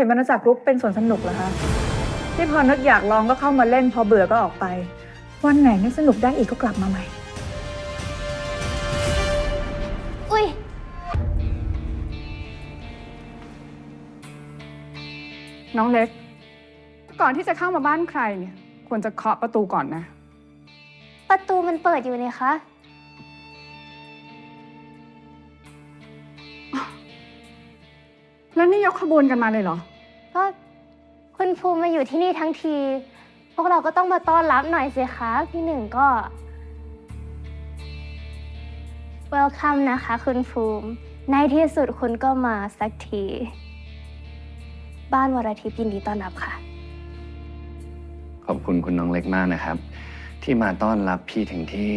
ห็นบรรณจักรกรุ๊ปเป็นสวนสนุกเหรอคะ ที่พอนึกอยากลองก็เข้ามาเล่นพอเบื่อก็ออกไป วันไหนนึกสนุกได้อีกก็กลับมาใหม่ อุ้ย น้องเล็ก ก่อนที่จะเข้ามาบ้านใครเนี่ย ควรจะเคาะประตูก่อนนะ ประตูมันเปิดอยู่นี่คะ แล้วนี่ยกขบวนกันมาเลยเหรอ ก็คุณภูมิมาอยู่ที่นี่ทั้งที พวกเราก็ต้องมาต้อนรับหน่อยสิคะพี่หนึ่งก็ welcome นะคะ คุณภูมิ ในที่สุดคุณก็มาสักที บ้านวรทิพย์ยินดีต้อนรับค่ะ ขอบคุณคุณน้องเล็กมากนะครับ ที่มาต้อนรับพี่ถึงที่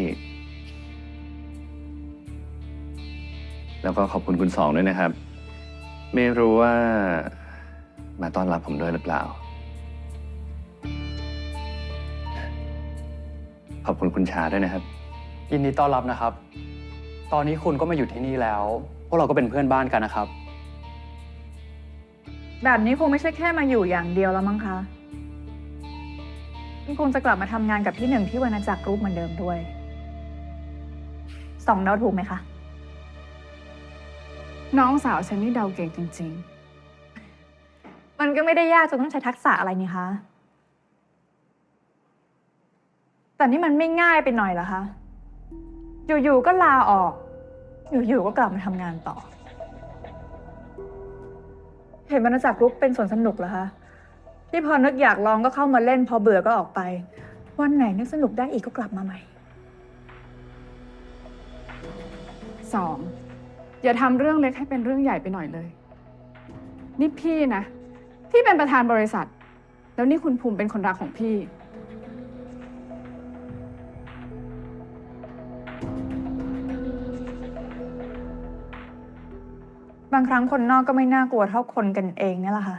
แล้วก็ขอบคุณคุณสองด้วยนะครับ ไม่รู้ว่า มาต้อนรับผมด้วยหรือเปล่า ขอบคุณคุณชาด้วยนะครับ ยินดีต้อนรับนะครับ ตอนนี้คุณก็มาอยู่ที่นี่แล้ว พวกเราก็เป็นเพื่อนบ้านกันนะครับ แบบนี้คงไม่ใช่แค่มาอยู่อย่างเดียวแล้วมั้งคะนี่คงจะกลับมาทำงานกับพี่หนึ่งที่วรรณจักรกรุ๊ปเหมือนเดิมด้วย สองเดาถูกไหมคะ น้องสาวฉันนี่เดาเก่งจริง มันก็ไม่ได้ยากจนต้องใช้ทักษะอะไรนี่คะ แต่นี่มันไม่ง่ายไปหน่อยเหรอคะ อยู่ๆก็ลาออก อยู่ๆก็กลับมาทำงานต่อ เห็นบรรณจักรกรุ๊ปเป็นสวนสนุกเหรอคะ ที่พอนึกอยากลองก็เข้ามาเล่น พอเบื่อก็ออกไป วันไหนนึกสนุกได้อีกก็กลับมาใหม่ สองอย่าทำเรื่องเล็กให้เป็นเรื่องใหญ่ไปหน่อยเลย นี่พี่นะ ที่เป็นประธานบริษัท แล้วนี่คุณภูมิเป็นคนรักของพี่ บางครั้งคนนอกก็ไม่น่ากลัวเท่าคนกันเองนี่แหละค่ะ